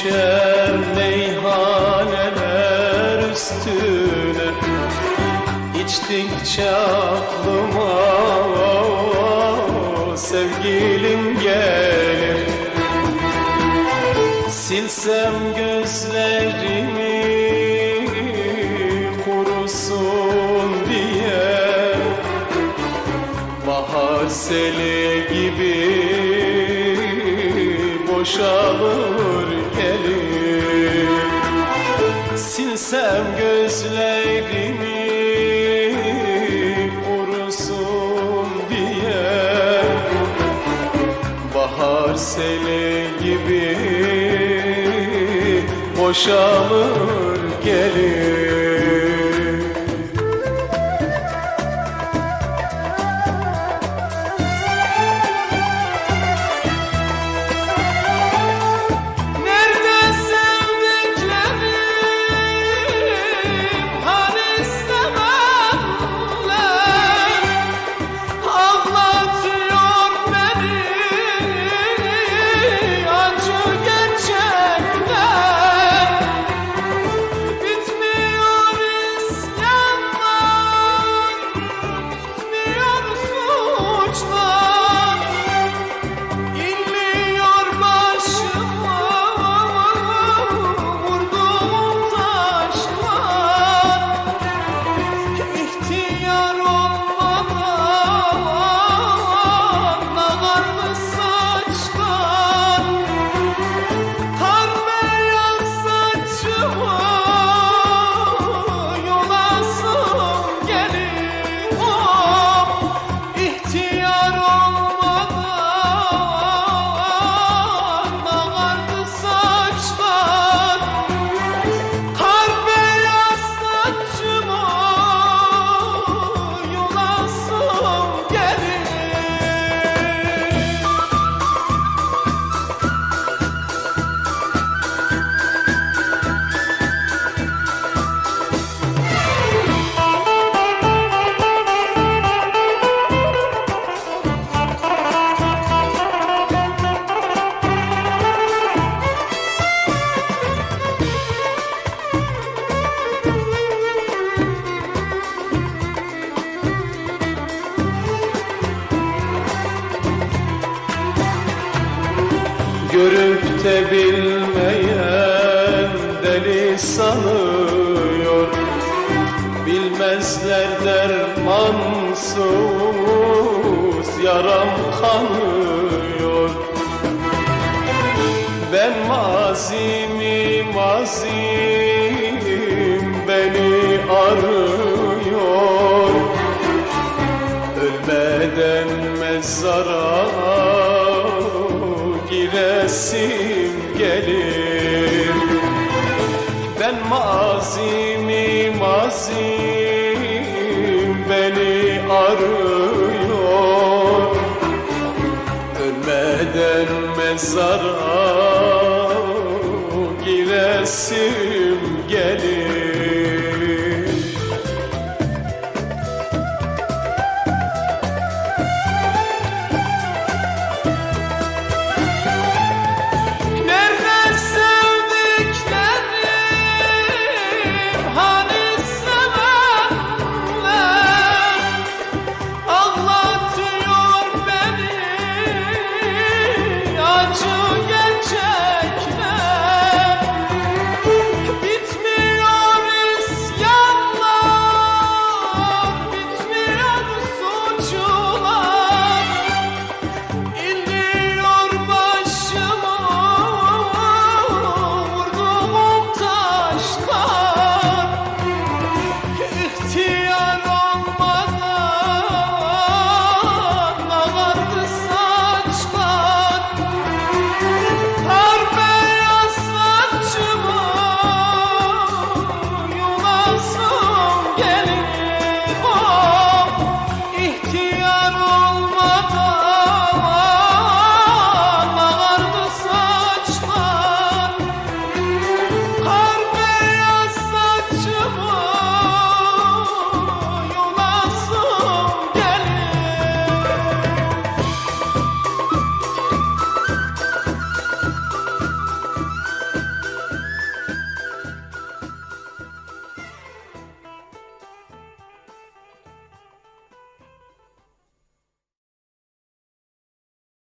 düşer meyhaneler üstüne. İçtikçe aklıma sevgilim gelir Silsem gözlerimi kurusun diye. Bahar seli gibi boşalır Gözlerimi kurusun diye. Bahar seli gibi boşalır gelir Görüp de bilmeyen deli sanıyor. Bilmezler dermansız yaram kanıyor. Ben mazimi mazim giresim gelir. Ben mazimi mazim beni arıyor. Ölmeden mezara giresim